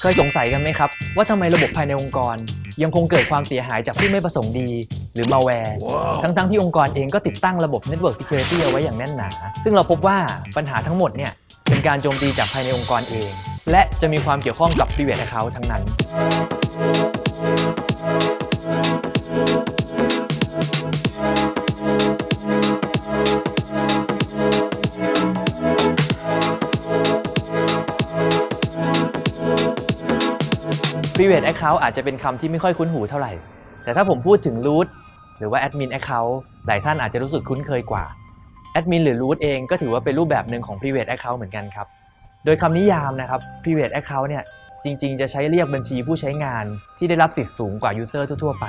เคยสงสัยกันไหมครับ ว่าทำไมระบบภายในองค์กร ยังคงเกิดความเสียหายจากผู้ไม่ประสงค์ดี หรือ malware ทั้งๆที่องค์กรเองก็ติดตั้งระบบ Network Security เอาไว้อย่างแน่นหนา ซึ่งเราพบว่าปัญหาทั้งหมดเนี่ยเป็นการโจมตีจากภายในองค์กรเอง และจะมีความเกี่ยวข้องกับ private account ทั้งนั้น private account อาจจะเป็นคำที่ไม่ค่อยคุ้นหูเท่าไหร่ แต่ถ้าผมพูดถึง root หรือว่า admin account หลายท่านอาจจะรู้สึกคุ้นเคยกว่า admin หรือ root เองก็ถือว่าเป็นรูปแบบหนึ่งของ private account เหมือนกันครับ โดยคำนิยามนะครับ private account เนี่ยจริง ๆ จะใช้เรียกบัญชีผู้ใช้งานที่ได้รับสิทธิ์สูงกว่า user ทั่วๆไป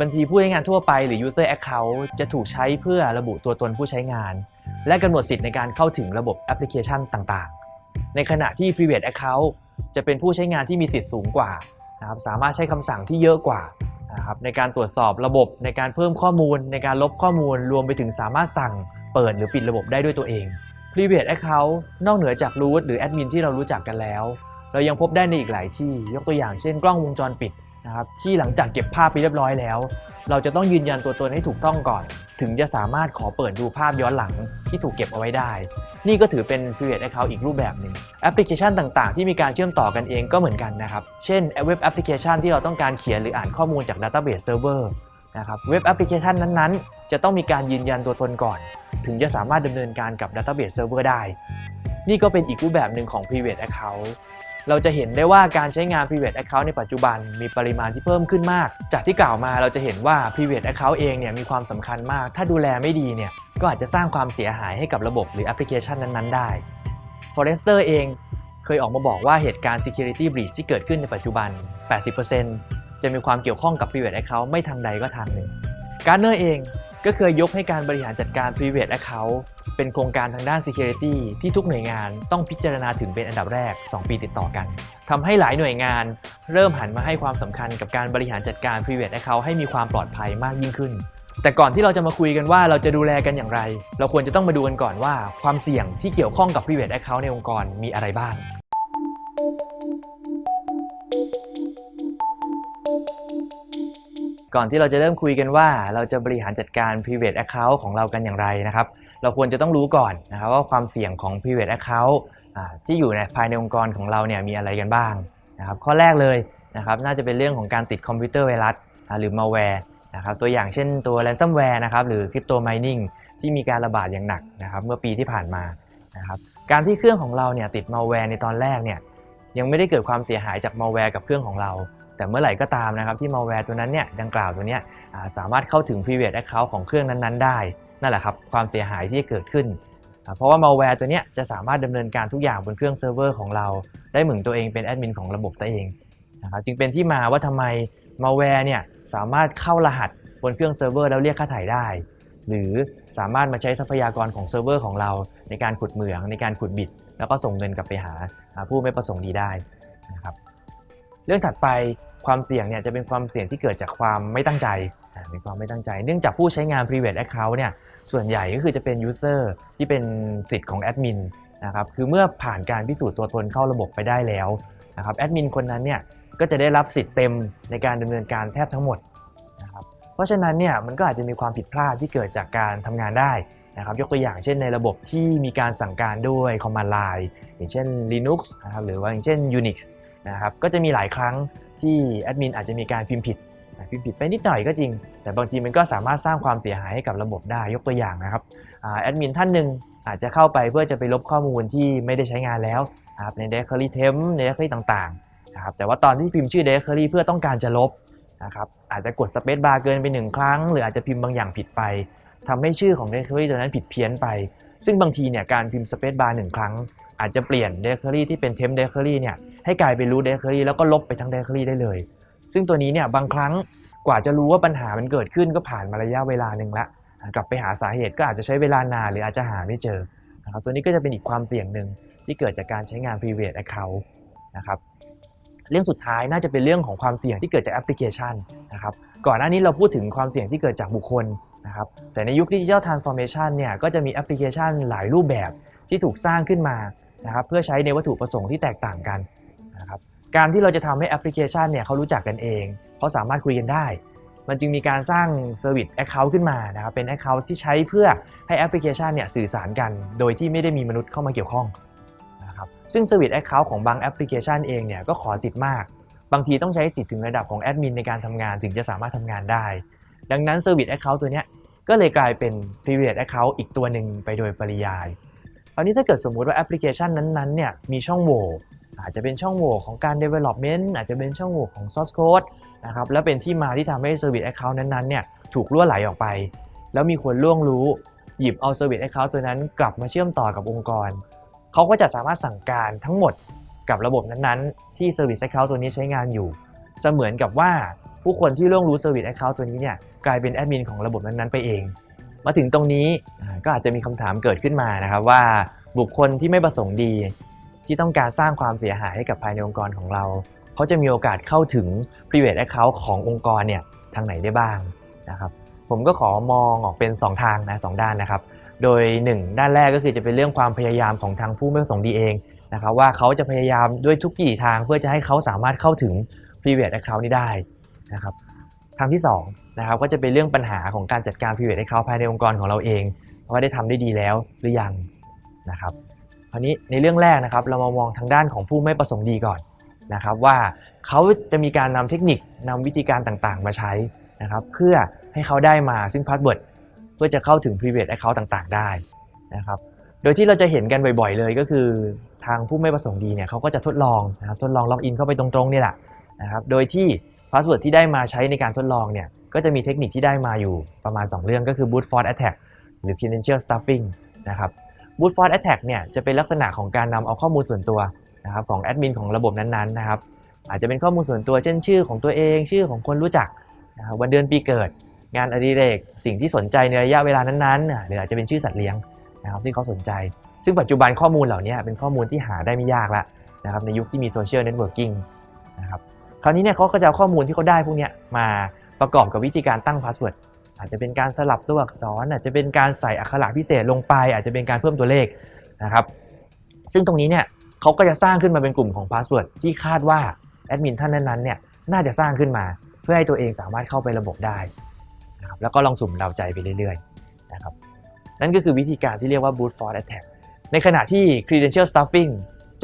บัญชีผู้ใช้งานทั่วไปหรือ user account จะถูกใช้เพื่อระบุตัวตนผู้ใช้งาน และกำหนดสิทธิ์ในการเข้าถึงระบบแอปพลิเคชันต่างๆ ในขณะที่ private account จะเป็นผู้ใช้งานที่มีสิทธิ์สูงกว่านะครับสามารถใช้คำสั่งที่เยอะกว่านะครับในการตรวจสอบระบบในการเพิ่มข้อมูล ในการลบข้อมูลรวมไปถึงสามารถสั่งเปิดหรือปิดระบบได้ด้วยตัวเอง private account นอกเหนือจาก root หรือ admin ที่เรารู้จักกันแล้ว เรายังพบได้ในอีกหลายที่ยกตัวอย่างเช่นกล้องวงจรปิด นะครับที่หลังจากเก็บภาพไปเรียบร้อยแล้ว เราจะต้องยืนยันตัวตนให้ถูกต้องก่อน ถึงจะสามารถขอเปิดดูภาพย้อนหลังที่ถูกเก็บเอาไว้ได้ นี่ก็ถือเป็น private account อีกรูปแบบหนึ่งแอปพลิเคชันต่างๆ ที่มีการเชื่อมต่อกันเองก็เหมือนกันนะครับ เช่นเว็บแอปพลิเคชันที่เราต้องการเขียนหรืออ่านข้อมูลจาก Database Server นะครับเว็บแอปพลิเคชันนั้นๆ จะต้องมีการยืนยันตัวตนก่อน ถึงจะสามารถดำเนินการกับ Database Server ได้ นี่ก็เป็นอีกรูปแบบหนึ่งของ private account เราจะเห็นได้ว่าการใช้งาน private account ในปัจจุบันมีปริมาณที่เพิ่มขึ้นมาก จากที่กล่าวมาเราจะเห็นว่า private account เองเนี่ยมีความสำคัญมาก ถ้าดูแลไม่ดีเนี่ยก็อาจจะสร้างความเสียหายให้กับระบบหรือแอปพลิเคชันนั้นๆได้ Forrester เองเคยออกมาบอกว่าเหตุการณ์ security breach ที่เกิดขึ้นในปัจจุบัน 80%จะมีความเกี่ยวข้องกับ private account ไม่ทางใดก็ทางหนึ่ง Gartner เอง ก็เคยยกให้การบริหารจัดการ private account เป็นโครงการทางด้าน security ที่ทุกหน่วยงานต้องพิจารณาถึงเป็นอันดับแรก 2 ปีติดต่อกันทำให้หลายหน่วยงานเริ่มหันมาให้ความสำคัญกับการบริหารจัดการ private account ให้มีความปลอดภัยมากยิ่งขึ้น แต่ก่อนที่เราจะมาคุยกันว่าเราจะดูแลกันอย่างไร เราควรจะต้องมาดูกันก่อนว่า ความเสี่ยงที่เกี่ยวข้องกับ private account ในองค์กรมีอะไรบ้าง ก่อนที่เราจะเริ่มคุยกันว่า เราจะบริหารจัดการ private account ของเรากันอย่างไรนะครับ เราควรจะต้องรู้ก่อนนะครับว่าความเสี่ยงของ private account ที่อยู่ในภายในองค์กรของเราเนี่ยมีอะไรกันบ้างนะครับ ข้อแรกเลยนะครับน่าจะเป็นเรื่องของการติดคอมพิวเตอร์ไวรัสหรือ malware นะครับตัวอย่างเช่นตัว ransomware นะครับหรือ crypto mining ที่มีการระบาดอย่างหนักนะครับเมื่อปีที่ผ่านมานะครับการที่เครื่องของเราเนี่ยติด malware ในตอนแรกเนี่ย ยังไม่ได้เกิดความเสียหายจาก malware กับเครื่องของเรา แต่เมื่อไหร่ก็ตามนะครับที่ malware ตัวนั้นเนี่ยดังกล่าวตัวเนี้ยสามารถเข้าถึง private account ของเครื่องนั้นๆ ได้ นั่นแหละครับความเสียหายที่จะเกิดขึ้น เพราะว่า malware ตัวเนี้ยจะสามารถดำเนินการทุกอย่างบนเครื่องเซิร์ฟเวอร์ของเรา ได้เหมือนตัวเองเป็นแอดมินของระบบซะเองนะครับจึงเป็นที่มาว่าทำไม malware เนี่ยสามารถเข้ารหัสบนเครื่องเซิร์ฟเวอร์แล้วเรียกค่าถ่ายได้ หรือสามารถมาใช้ทรัพยากรของเซิร์ฟเวอร์ของเราในการขุดเหมืองในการขุดบิต แล้วก็ส่งเงินกลับไปหาผู้ไม่ประสงค์ดีได้นะครับเรื่องถัดไปความเสี่ยงเนี่ยจะเป็นความเสี่ยงที่เกิดจากความไม่ตั้งใจเป็นความไม่ตั้งใจ เนื่องจากผู้ใช้งาน private account เนี่ยส่วนใหญ่ก็คือจะเป็น user ที่เป็นสิทธิ์ของแอดมินนะครับคือเมื่อผ่านการพิสูจน์ตัวตนเข้าระบบไปได้แล้วนะครับแอดมินคนนั้นเนี่ยก็จะได้รับสิทธิ์เต็มในการดำเนินการแทบทั้งหมดนะครับเพราะฉะนั้นเนี่ยมันก็อาจจะมีความผิดพลาดที่เกิดจากการทำงานได้ นะครับยกตัวอย่างเช่นในระบบที่มีการสั่งการด้วย command line อย่างเช่น Linux นะครับหรือว่าอย่างเช่น Unix นะครับก็จะมีหลายครั้งที่แอดมินอาจจะมีการพิมพ์ผิดพิมพ์ผิดไปนิดหน่อยก็จริง แต่บางทีมันก็สามารถสร้างความเสียหายให้กับระบบได้ยกตัวอย่างนะครับแอดมินท่านหนึ่งอาจจะเข้าไปเพื่อจะไปลบข้อมูลที่ไม่ได้ใช้งานแล้วครับใน directory temp ใน directory ต่างๆนะครับแต่ว่าตอนที่พิมพ์ชื่อ directory เพื่อต้องการจะลบนะครับอาจจะกด space bar เกินไปหนึ่งครั้ง หรืออาจจะพิมพ์บางอย่างผิดไป ทำให้ชื่อของ directory ตัวนั้นผิดเพี้ยนไป ซึ่งบางทีเนี่ยการพิมพ์ space bar หนึ่งครั้ง อาจจะเปลี่ยน directory ที่เป็น temp directory เนี่ยให้กลายเป็น root directory แล้วก็ลบไปทั้ง directory ได้เลย ซึ่งตัวนี้เนี่ยบางครั้งกว่าจะรู้ว่าปัญหามันเกิดขึ้นก็ผ่านมาระยะเวลาหนึ่งละกลับไปหาสาเหตุก็อาจจะใช้เวลานานหรืออาจจะหาไม่เจอนะครับตัวนี้ก็จะเป็นอีกความเสี่ยงหนึ่งที่เกิดจากการใช้งาน private account นะครับเรื่องสุดท้ายน่าจะเป็นเรื่องของความเสี่ยงที่เกิดจากแอปพลิเคชันนะครับก่อนหน้านี้เราพูดถึงความเสี่ยงที่เกิดจากบุคคล นะครับ แต่ในยุคดิจิทัลทรานส์ฟอร์เมชันเนี่ยก็จะมีแอปพลิเคชันหลายรูปแบบที่ถูกสร้างขึ้นมานะครับเพื่อใช้ในวัตถุประสงค์ที่แตกต่างกันนะครับการที่เราจะทำให้แอปพลิเคชันเนี่ยเขารู้จักกันเองเขาสามารถคุยกันได้ มันจึงมีการสร้าง Service Account ขึ้นมานะครับเป็น Account ที่ใช้เพื่อให้แอปพลิเคชันเนี่ยสื่อสารกัน โดยที่ไม่ได้มีมนุษย์เข้ามาเกี่ยวข้องนะครับซึ่ง Service Account ของบางแอปพลิเคชันเองเนี่ยก็ขอสิทธิ์มาก บางทีต้องใช้สิทธิ์ถึงระดับของแอดมินในการทำงานถึงจะสามารถทำงานได้ ดังนั้น Service Account ตัวเนี้ย ก็เลยกลายเป็น Private Account อีกตัวหนึ่งไปโดยปริยายคราวนี้ถ้าเกิดสมมุติว่าแอปพลิเคชันนั้นๆเนี่ยมีช่องโหว่อาจจะเป็นช่องโหว่ของการ development อาจจะเป็นช่องโหว่ของ source code นะครับและเป็นที่มาที่ทำให้ service account นั้นๆเนี่ยถูกล่วไหลออกไป แล้วมีคนล่วงรู้หยิบเอา service account ตัวนั้นกลับมาเชื่อมต่อกับองค์กร เขาก็จะสามารถสั่งการทั้งหมดกับระบบนั้นๆ ที่ service account ตัวนี้ใช้งานอยู่ เสมือนกับว่า ผู้คนที่ล่วงรู้ service account ตัวนี้เนี่ยกลายเป็นแอดมินของระบบนั้นๆไปเอง มาถึงตรงนี้ก็อาจจะมีคำถามเกิดขึ้นมานะครับว่าบุคคลที่ไม่ประสงค์ดี ที่ต้องการสร้างความเสียหายให้กับภายในองค์กรของเรา เขาจะมีโอกาสเข้าถึง private account ขององค์กรเนี่ยทางไหนได้บ้างนะครับผมก็ขอมองออกเป็น 2 ทางนะสองด้านนะครับ โดย 1 ด้านแรกก็คือจะเป็นเรื่องความพยายามของทางผู้ไม่ประสงค์ดีเองนะครับว่าเขาจะพยายามด้วยทุกกี่ทางเพื่อจะให้เขาสามารถเข้าถึง private account นี้ได้ นะครับทางที่2นะครับก็จะเป็นเรื่องปัญหาของการจัดการ private account ภายในองค์กรของเราเองว่าได้ทำได้ดีแล้วหรือยังนะครับคราวนี้ในเรื่องแรกนะครับเรามามองทางด้านของผู้ไม่ประสงค์ดีก่อนนะครับว่าเขาจะมีการนำเทคนิคนำวิธีการต่างๆ มาใช้นะครับเพื่อให้เขาได้มาซึ่งพาสเวิร์ดเพื่อจะเข้าถึง private account ต่างๆ ได้นะครับโดยที่เราจะเห็นกันบ่อยๆเลยก็คือทางผู้ไม่ประสงค์ดีเนี่ยเขาก็จะทดลองนะครับทดลองล็อกอินเข้าไปตรงๆนี่แหละนะครับโดยที่ พาสเวิร์ดที่ได้มาใช้ในการทดลองเนี่ยก็จะมีเทคนิคที่ได้มาอยู่ประมาณ 2 เรื่องก็คือ brute force attack หรือ credential stuffing นะครับ brute force attack เนี่ยจะเป็นลักษณะของการนำเอาข้อมูลส่วนตัวนะครับของแอดมินของระบบนั้นๆนะครับอาจจะเป็นข้อมูลส่วนตัวเช่นชื่อของตัวเองชื่อของคนรู้จักนะวันเดือนปีเกิด งานอดิเรก สิ่งที่สนใจในระยะเวลานั้นๆหรืออาจจะเป็นชื่อสัตว์เลี้ยงนะครับที่เขาสนใจ ซึ่งปัจจุบันข้อมูลเหล่านี้เป็นข้อมูลที่หาได้ไม่ยากแล้วนะครับในยุคที่มีโซเชียลเน็ตเวิร์กิ่งนะครับ คราวนี้เนี่ยเขาก็จะเอาข้อมูลที่เขาได้พวกเนี้ยมาประกอบกับวิธีการตั้งพาสเวิร์ดอาจจะเป็นการสลับตัวอักษร อาจจะเป็นการใส่อักขระพิเศษลงไป อาจจะเป็นการเพิ่มตัวเลขนะครับ ซึ่งตรงนี้เนี่ยเขาก็จะสร้างขึ้นมาเป็นกลุ่มของพาสเวิร์ดที่คาดว่าแอดมินท่านนั้นๆเนี่ยน่าจะสร้างขึ้นมาเพื่อให้ตัวเองสามารถเข้าไประบบได้นะครับแล้วก็ลองสุ่มเดาใจไปเรื่อยๆนะครับนั่นก็คือวิธีการที่เรียกว่า brute force attack ในขณะที่ credential stuffing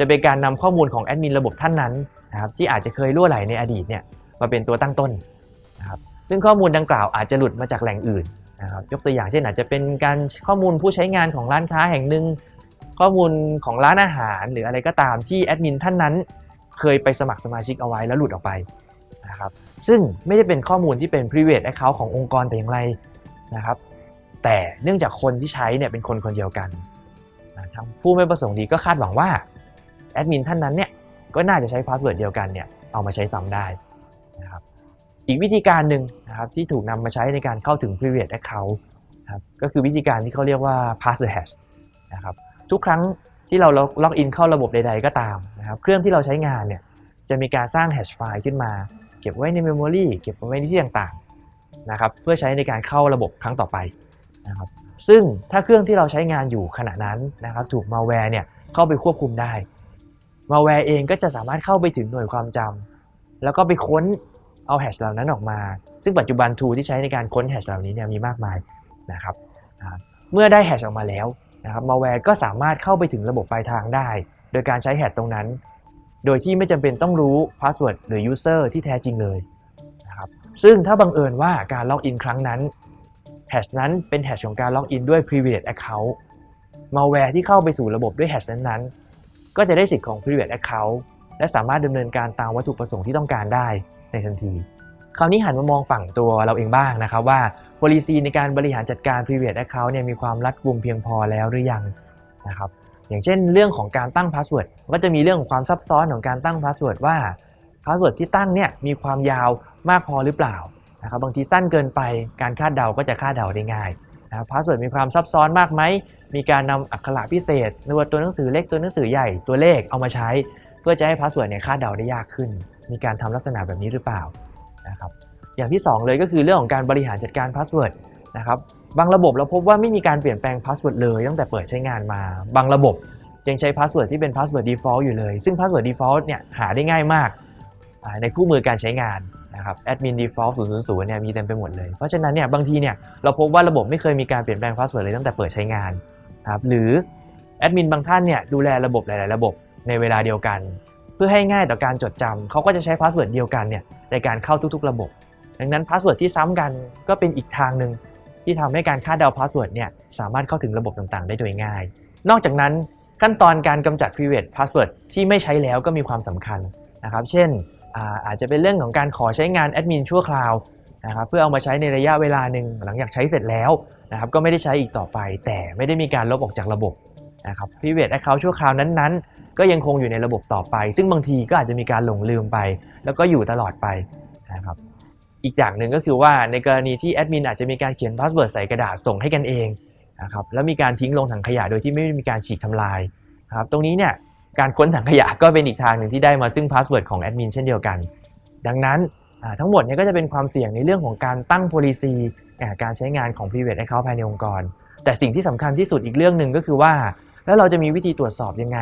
จะเป็นการนำข้อมูลของแอดมินระบบท่านนั้นนะครับที่อาจจะเคยล่วไหลในอดีตเนี่ยมาเป็นตัวตั้งต้นนะครับซึ่งข้อมูลดังกล่าวอาจจะหลุดมาจากแหล่งอื่นนะครับยกตัวอย่างเช่นอาจจะเป็นการข้อมูลผู้ใช้งานของร้านค้าแห่งหนึ่ง ข้อมูลของร้านอาหารหรืออะไรก็ตามที่แอดมินท่านนั้น เคยไปสมัครสมาชิกเอาไว้แล้วหลุดออกไปนะครับซึ่งไม่ได้เป็นข้อมูลที่เป็น private account ขององค์กรแต่อย่างไรนะครับแต่เนื่องจากคนที่ใช้เนี่ยเป็นคนคนเดียวกันนะทางผู้ไม่ประสงค์ดีก็คาดหวังว่า แอดมินท่านนั้นเนี่ยก็น่าจะใช้พาสเวิร์ดเดียวกันเนี่ยเอามาใช้ซ้ำได้นะครับอีกวิธีการหนึ่งนะครับที่ถูกนำมาใช้ในการเข้าถึง private account นะครับก็คือวิธีการที่เขาเรียกว่า pass the hash นะครับทุกครั้งที่เราล็อกอินเข้าระบบใด ๆ ก็ตามนะครับเครื่องที่เราใช้งานเนี่ยจะมีการสร้าง hash file ขึ้นมา เก็บไว้ใน memory เก็บไว้ในที่ต่างๆนะครับเพื่อใช้ในการเข้าระบบครั้งต่อไปนะครับซึ่งถ้าเครื่องที่เราใช้งานอยู่ขณะนั้นนะครับถูก malware เนี่ยเข้าไปควบคุมได้ malware เองก็จะสามารถเข้าไปถึงหน่วยความจำแล้วก็ไปค้นเอาแฮชเหล่านั้นออกมา ซึ่งปัจจุบัน tool ที่ใช้ในการค้นแฮชเหล่านี้เนี่ยมีมากมายนะครับเมื่อได้แฮชออกมาแล้วนะครับมาแวร์ก็สามารถเข้าไปถึงระบบปลายทางได้ โดยการใช้แฮชตรงนั้น โดยที่ไม่จำเป็นต้องรู้พาสเวิร์ดหรือ user ที่แท้จริงเลยนะครับซึ่งถ้าบังเอิญว่าการล็อกอินครั้งนั้นแฮชนั้นเป็นแฮชของการล็อกอินด้วย private account มาแวร์ที่เข้าไปสู่ระบบด้วยแฮชนั้นๆ ก็จะได้สิทธิ์ของ private account และสามารถดำเนินการตามวัตถุประสงค์ที่ต้องการได้ในทันที คราวนี้หันมามองฝั่งตัวเราเองบ้างนะครับว่า policy ในการบริหารจัดการ private account เนี่ยมีความรัดกุมเพียงพอแล้วหรือยังนะครับอย่างเช่นเรื่องของการตั้ง password ก็จะมีเรื่องของความซับซ้อนของการตั้ง password ว่า password ที่ตั้งเนี่ยมีความยาวมากพอหรือเปล่านะครับบางทีสั้นเกินไปการคาดเดาก็จะคาดเดาได้ง่าย นะครับ password มีความซับซ้อนมากไหม มีการนำอักขระพิเศษหรือว่าตัวหนังสือเล็กตัวหนังสือใหญ่ตัวเลขเอามาใช้ เพื่อจะให้พาสเวิร์ดเนี่ยคาดเดาได้ยากขึ้น มีการทำลักษณะแบบนี้หรือเปล่านะครับอย่างที่ 2 เลยก็คือเรื่องของการบริหารจัดการพาสเวิร์ดนะครับบางระบบเราพบว่าไม่มีการเปลี่ยนแปลงพาสเวิร์ดเลยตั้งแต่เปิดใช้งานมา บางระบบยังใช้พาสเวิร์ดที่เป็นพาสเวิร์ด default อยู่เลย ซึ่งพาสเวิร์ด default เนี่ยหาได้ง่ายมากในคู่มือการใช้งาน นะครับ admin default 000เนี่ยมีเต็มไปหมดเลย เพราะฉะนั้นเนี่ยบางทีเนี่ยเราพบว่าระบบไม่เคยมีการเปลี่ยนแปลงพาสเวิร์ดเลยตั้งแต่เปิดใช้งานครับหรือแอดมินบางท่านเนี่ยดูแลระบบหลาย ๆ ระบบในเวลาเดียวกัน เพื่อให้ง่ายต่อการจดจำเขาก็จะใช้พาสเวิร์ดเดียวกันเนี่ยในการเข้าทุก ๆ ระบบ ดังนั้นพาสเวิร์ดที่ซ้ำกันก็เป็นอีกทางหนึ่งที่ทำให้การคาดเดาพาสเวิร์ดเนี่ยสามารถเข้าถึงระบบต่าง ๆ ได้โดยง่าย นอกจากนั้นขั้นตอนการกำจัด private password ที่ไม่ใช้แล้วก็มีความสำคัญนะครับ เช่น อาจจะเป็นเรื่องของการขอใช้งานแอดมินชั่วคราวนะครับเพื่อเอามาใช้ในระยะเวลาหนึ่งหลังจากใช้เสร็จแล้วนะครับก็ไม่ได้ใช้อีกต่อไป แต่ไม่ได้มีการลบออกจากระบบนะครับ private account ชั่วคราวนั้นๆ ก็ยังคงอยู่ในระบบต่อไป ซึ่งบางทีก็อาจจะมีการหลงลืมไป แล้วก็อยู่ตลอดไปนะครับอีกอย่างหนึ่งก็คือว่าในกรณีที่แอดมินอาจจะมีการเขียนพาสเวิร์ดใส่กระดาษส่งให้กันเองนะครับแล้วมีการทิ้งลงถังขยะโดยที่ไม่มีการฉีกทำลายนะครับตรงนี้เนี่ย การค้นถังขยะก็เป็นอีกทางหนึ่งที่ได้มาซึ่งพาสเวิร์ดของแอดมินเช่นเดียวกัน ดังนั้นทั้งหมดเนี่ยก็จะเป็นความเสี่ยงในเรื่องของการตั้ง policy การใช้งานของ private account ภายในองค์กร แต่สิ่งที่สำคัญที่สุดอีกเรื่องหนึ่งก็คือว่า แล้วเราจะมีวิธีตรวจสอบยังไง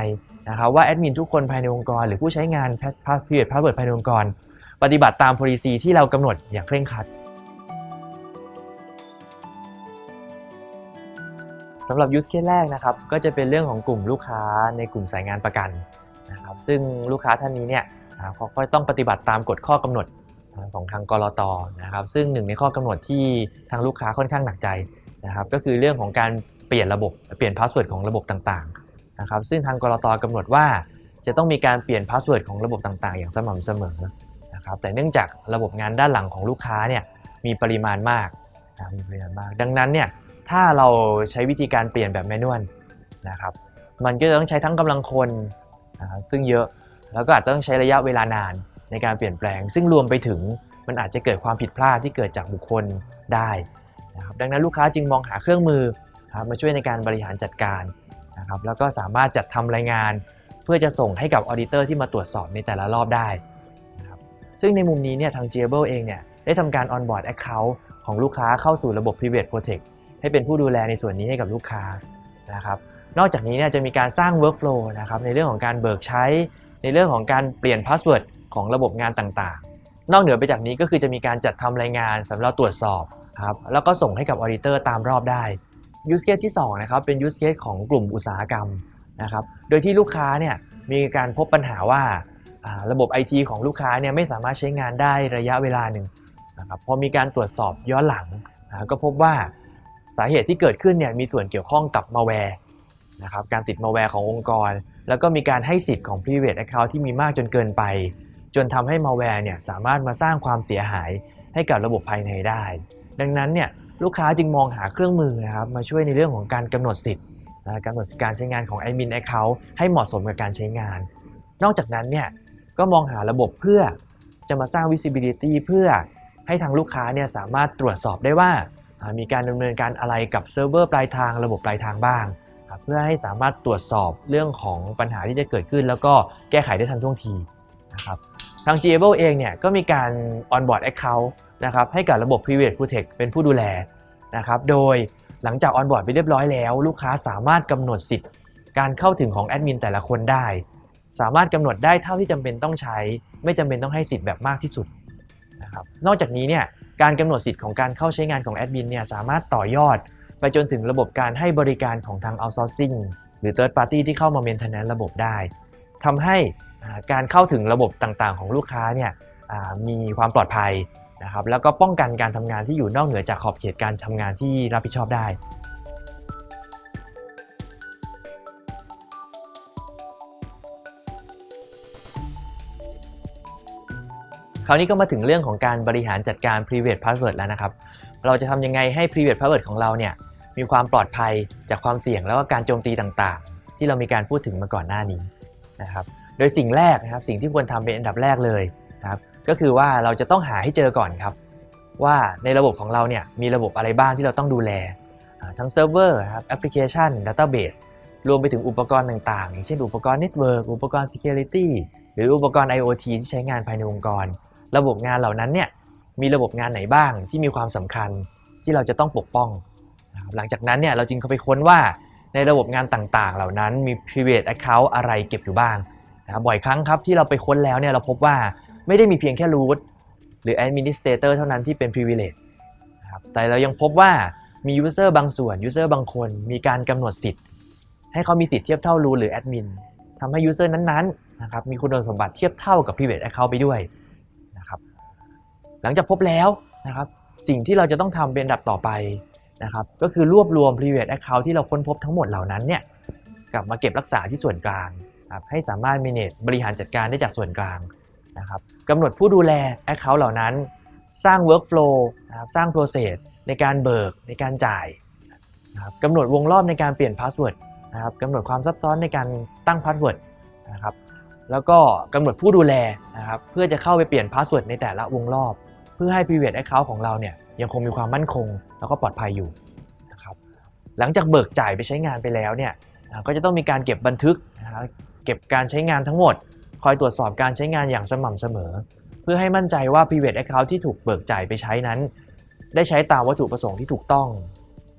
นะครับว่าแอดมินทุกคนภายในองค์กร หรือผู้ใช้งาน private password ภายในองค์กร ปฏิบัติตาม policy ที่เรากำหนดอย่างเคร่งครัด สำหรับ use case แรกนะครับก็จะเป็นเรื่องของกลุ่มลูกค้าในกลุ่มสายงานประกันนะครับซึ่งลูกค้าท่านนี้เนี่ยอ่าเขาก็ต้องปฏิบัติตามกฎข้อกำหนดของทางกรตนะครับซึ่งหนึ่งในข้อกำหนดที่ทางลูกค้าค่อนข้างหนักใจนะครับก็คือเรื่องของการเปลี่ยนระบบเปลี่ยนพาสเวิร์ดของระบบต่างๆนะครับซึ่งทางกรตกำหนดว่าจะต้องมีการเปลี่ยนพาสเวิร์ดของระบบต่าง ๆ อย่างสม่ำเสมอนะครับแต่เนื่องจากระบบงานด้านหลังของลูกค้าเนี่ยมีปริมาณมากมีปริมาณมาก ดังนั้นเนี่ย ถ้าเราใช้วิธีการเปลี่ยนแบบแมนนวลนะครับ มันก็จะต้องใช้ทั้งกำลังคนนะครับซึ่งเยอะแล้วก็อาจจะต้องใช้ระยะเวลานานในการเปลี่ยนแปลง ซึ่งรวมไปถึงมันอาจจะเกิดความผิดพลาดที่เกิดจากบุคคลได้นะครับดังนั้นลูกค้าจึงมองหาเครื่องมือนะครับมาช่วยในการบริหารจัดการนะครับแล้วก็สามารถจัดทำรายงาน เพื่อจะส่งให้กับออเดเตอร์ที่มาตรวจสอบในแต่ละรอบได้นะครับซึ่งในมุมนี้เนี่ยทาง j a b l e เองเนี่ยได้ทำการ onboard account ของลูกค้าเข้าสู่ระบบ private protect ให้เป็นผู้ดูแลในส่วนนี้ให้กับลูกค้านะครับ นอกจากนี้เนี่ยจะมีการสร้าง workflow นะครับในเรื่องของการเบิกใช้ ในเรื่องของการเปลี่ยน password ของระบบงานต่างๆ นอกเหนือไปจากนี้ก็คือจะมีการจัดทำรายงานสำหรับตรวจสอบครับแล้วก็ส่งให้กับ auditor ตามรอบได้ use case ที่2นะครับเป็น use case ของกลุ่มอุตสาหกรรมนะครับโดยที่ลูกค้าเนี่ยมีการพบปัญหาว่าระบบ IT ของลูกค้าเนี่ยไม่สามารถใช้งานได้ระยะเวลาหนึ่งนะครับพอมีการตรวจสอบย้อนหลัง ก็พบว่า สาเหตุที่เกิดขึ้นเนี่ยมีส่วนเกี่ยวข้องกับมาแวร์นะครับการติดมาแวร์ขององค์กร แล้วก็มีการให้สิทธิ์ของ private account ที่มีมากจนเกินไป จนทำให้มาแวร์เนี่ยสามารถมาสร้างความเสียหายให้กับระบบภายในได้ ดังนั้นเนี่ยลูกค้าจึงมองหาเครื่องมือนะครับมาช่วยในเรื่องของการกำหนดสิทธิ์นะกำหนดการใช้งานของ admin account ให้เหมาะสมกับการใช้งาน นอกจากนั้นเนี่ยก็มองหาระบบเพื่อจะมาสร้าง visibility เพื่อให้ทางลูกค้าเนี่ยสามารถตรวจสอบได้ว่า มีการดำเนินการอะไรกับเซิร์ฟเวอร์ปลายทางระบบปลายทางบ้าง เพื่อให้สามารถตรวจสอบเรื่องของปัญหาที่จะเกิดขึ้น แล้วก็แก้ไขได้ทันท่วงทีนะครับทาง g a b l e เองเนี่ยก็มีการ onboard account นะครับให้กับระบบ private protect เป็นผู้ดูแลนะครับโดยหลังจาก onboard ไปเรียบร้อยแล้ว ลูกค้าสามารถกำหนดสิทธิ์การเข้าถึงของแอดมินแต่ละคนได้ สามารถกำหนดได้เท่าที่จำเป็นต้องใช้ ไม่จำเป็นต้องให้สิทธิ์แบบมากที่สุดนะครับนอกจากนี้เนี่ย การกำหนดสิทธิ์ของการเข้าใช้งานของแอดมินเนี่ยสามารถต่อยอด ไปจนถึงระบบการให้บริการของทาง outsourcing หรือ third party ที่เข้ามา maintenance ระบบได้ทำให้การเข้าถึงระบบต่างๆ ของลูกค้าเนี่ยมีความปลอดภัยนะครับแล้วก็ป้องกันการทำงานที่อยู่นอกเหนือจากขอบเขตการทำงานที่รับผิดชอบได้ ราวนี้ก็มาถึงเรื่องของการบริหารจัดการ private password แล้วนะครับ เราจะทำยังไงให้ private password ของเราเนี่ยมีความปลอดภัยจากความเสี่ยงแล้วก็การโจมตีต่างๆ ที่เรามีการพูดถึงมาก่อนหน้านี้นะครับ โดยสิ่งแรกนะครับสิ่งที่ควรทำเป็นอันดับแรกเลยนะครับก็คือว่าเราจะต้องหาให้เจอก่อนครับ ว่าในระบบของเราเนี่ยมีระบบอะไรบ้างที่เราต้องดูแล ทั้งเซิร์ฟเวอร์ครับแอปพลิเคชันดัตเต้าเบสรวมไปถึงอุปกรณ์ต่างๆ อย่างเช่นอุปกรณ์เน็ตเวิร์กอุปกรณ์ Security หรืออุปกรณ์ IoT ที่ใช้งานภายในองค์กร ระบบงานเหล่านั้นเนี่ยมีระบบงานไหนบ้างที่มีความสำคัญที่เราจะต้องปกป้องนะครับหลังจากนั้นเนี่ยเราจึงเข้าไปค้นว่าในระบบงานต่างๆ เหล่านั้นมี private account อะไรเก็บอยู่บ้างนะครับบ่อยครั้งครับที่เราไปค้นแล้วเนี่ยเราพบว่าไม่ได้มีเพียงแค่ root หรือ administrator เท่านั้นที่เป็น privilege นะครับแต่เรายังพบว่ามี user บางส่วน user บางคนมีการกำหนดสิทธิ์ ให้เขามีสิทธิ์เทียบเท่า root หรือ admin ทำให้ user นั้นๆนะครับมีคุณสมบัติเทียบเท่ากับ private account ไปด้วย หลังจากพบแล้วนะครับสิ่งที่เราจะต้องทำเป็นดับต่อไปนะครับก็คือรวบรวม private account ที่เราค้นพบทั้งหมดเหล่านั้นเนี่ยกลับมาเก็บรักษาที่ส่วนกลางครับให้สามารถ manage บริหารจัดการได้จากส่วนกลางนะครับกำหนดผู้ดูแล account เหล่านั้น สร้าง workflow นะครับสร้าง process ในการเบิกในการจ่ายนะครับกำหนดวงรอบในการเปลี่ยน password นะครับกำหนดความซับซ้อนในการตั้ง password นะครับแล้วก็กำหนดผู้ดูแลนะครับเพื่อจะเข้าไปเปลี่ยน password ในแต่ละวงรอบ พื่อให้ private account ของเราเนี่ยยังคงมีความมั่นคง แล้วก็ปลอดภัยอยู่นะครับหลังจากเบิกจ่ายไปใช้งานไปแล้วเนี่ยก็จะต้องมีการเก็บบันทึกนะครับเก็บการใช้งานทั้งหมด คอยตรวจสอบการใช้งานอย่างสม่ำเสมอ เพื่อให้มั่นใจว่า private account ที่ถูกเบิกจ่ายไปใช้นั้น ได้ใช้ตามวัตถุประสงค์ที่ถูกต้อง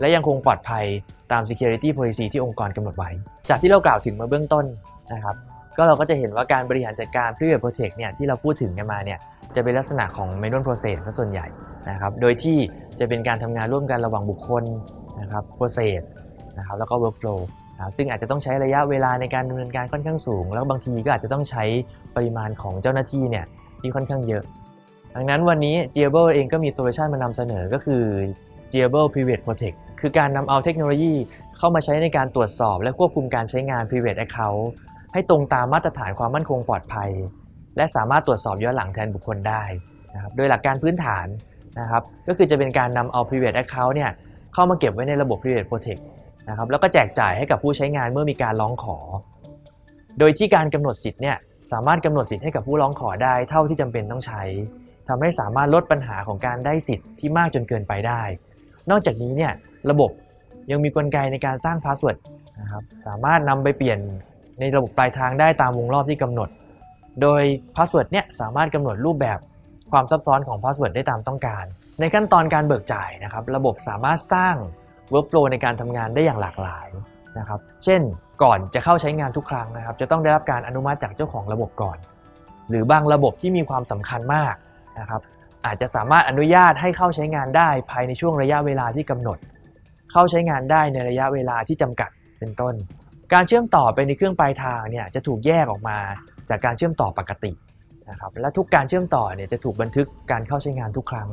และยังคงปลอดภัยตาม security policy ที่องค์กรกำหนดไว้ จากที่เรากล่าวถึงมาเบื้องต้นนะครับ ก็เราก็จะเห็นว่าการบริหารจัดการ private protect เนี่ยที่เราพูดถึงกันมาเนี่ยจะเป็นลักษณะของ manual process ซะส่วนใหญ่นะครับโดยที่จะเป็นการทำงานร่วมกันระหว่างบุคคลนะครับ process นะครับแล้วก็ workflow นะครับซึ่งอาจจะต้องใช้ระยะเวลาในการดำเนินการค่อนข้างสูง แล้วบางทีก็อาจจะต้องใช้ปริมาณของเจ้าหน้าที่เนี่ยที่ค่อนข้างเยอะ ดังนั้นวันนี้ g a b l e เองก็มีโซลูชันมานำเสนอก็คือ g a b l e Private Protect คือการนำเอาเทคโนโลยีเข้ามาใช้ในการตรวจสอบ และควบคุมการใช้งาน Private Account ให้ตรงตามมาตรฐานความมั่นคงปลอดภัย และสามารถตรวจสอบย้อนหลังแทนบุคคลได้นะครับโดยหลักการพื้นฐานนะครับก็คือจะเป็นการนำเอา Private Account เนี่ยเข้ามาเก็บไว้ในระบบ Private Protect นะครับแล้วก็แจกจ่ายให้กับผู้ใช้งานเมื่อมีการร้องขอ โดยที่การกำหนดสิทธิ์เนี่ยสามารถกำหนดสิทธิ์ให้กับผู้ร้องขอได้เท่าที่จำเป็นต้องใช้ทำให้สามารถลดปัญหาของการได้สิทธิ์ที่มากจนเกินไปได้ นอกจากนี้เนี่ยระบบยังมีกลไกในการสร้างพาสเวิร์ดนะครับสามารถนำไปเปลี่ยน ในระบบปลายทางได้ตามวงรอบที่กำหนด โดยพาสเวิร์ดเนี่ยสามารถกำหนดรูปแบบความซับซ้อนของพาสเวิร์ดได้ตามต้องการ ในขั้นตอนการเบิกจ่ายนะครับ ระบบสามารถสร้าง Workflow ในการทำงานได้อย่างหลากหลายนะครับ เช่น ก่อนจะเข้าใช้งานทุกครั้งนะครับ จะต้องได้รับการอนุมัติจากเจ้าของระบบก่อน หรือบางระบบที่มีความสำคัญมากนะครับอาจจะสามารถอนุญาตให้เข้าใช้งานได้ภายในช่วงระยะเวลาที่กำหนด เข้าใช้งานได้ในระยะเวลาที่จำกัดเป็นต้น การเชื่อมต่อไปในเครื่องปลายทางเนี่ยจะถูกแยกออกมาจากการเชื่อมต่อปกตินะครับและทุกการเชื่อมต่อเนี่ยจะถูกบันทึกการเข้าใช้งานทุกครั้ง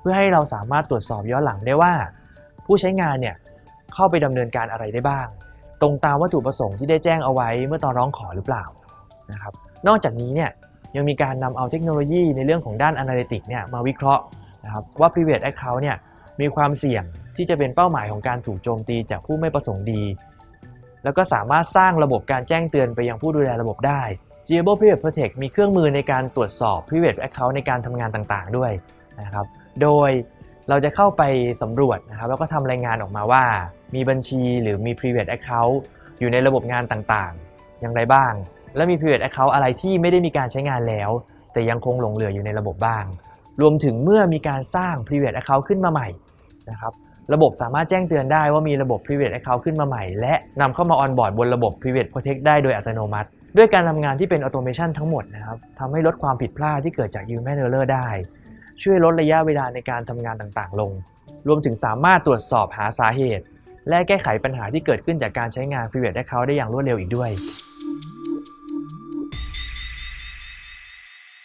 เพื่อให้เราสามารถตรวจสอบย้อนหลังได้ว่า ผู้ใช้งานเนี่ยเข้าไปดำเนินการอะไรได้บ้าง ตรงตามวัตถุประสงค์ที่ได้แจ้งเอาไว้เมื่อตอนร้องขอหรือเปล่านะครับนอกจากนี้เนี่ยยังมีการนำเอาเทคโนโลยีในเรื่องของด้าน Analytics เนี่ยมาวิเคราะห์นะครับว่า private account เนี่ยมีความเสี่ยงที่จะเป็นเป้าหมายของการถูกโจมตีจากผู้ไม่ประสงค์ดี แล้วก็สามารถสร้างระบบการแจ้งเตือนไปยังผู้ดูแลระบบได้ g a b l e Private Protect มีเครื่องมือในการตรวจสอบ private account ในการทำงานต่างๆ ด้วยนะครับ โดยเราจะเข้าไปสำรวจนะครับแล้วก็ทำรายงานออกมาว่า มีบัญชีหรือมี private account อยู่ในระบบงานต่างๆ อย่างไรบ้าง และมี private account อะไรที่ไม่ได้มีการใช้งานแล้ว แต่ยังคงหลงเหลืออยู่ในระบบบ้าง รวมถึงเมื่อมีการสร้าง private account ขึ้นมาใหม่นะครับ ระบบสามารถแจ้งเตือนได้ว่ามีระบบ private account ขึ้นมาใหม่ และนำเข้ามา on board บนระบบ private protect ได้โดยอัตโนมัติ ด้วยการทำงานที่เป็น automation ทั้งหมดนะครับทำให้ลดความผิดพลาดที่เกิดจาก human error ได้ ช่วยลดระยะเวลาในการทำงานต่างๆ ลง รวมถึงสามารถตรวจสอบหาสาเหตุ และแก้ไขปัญหาที่เกิดขึ้นจากการใช้งาน Private Account ได้อย่างรวดเร็วอีกด้วย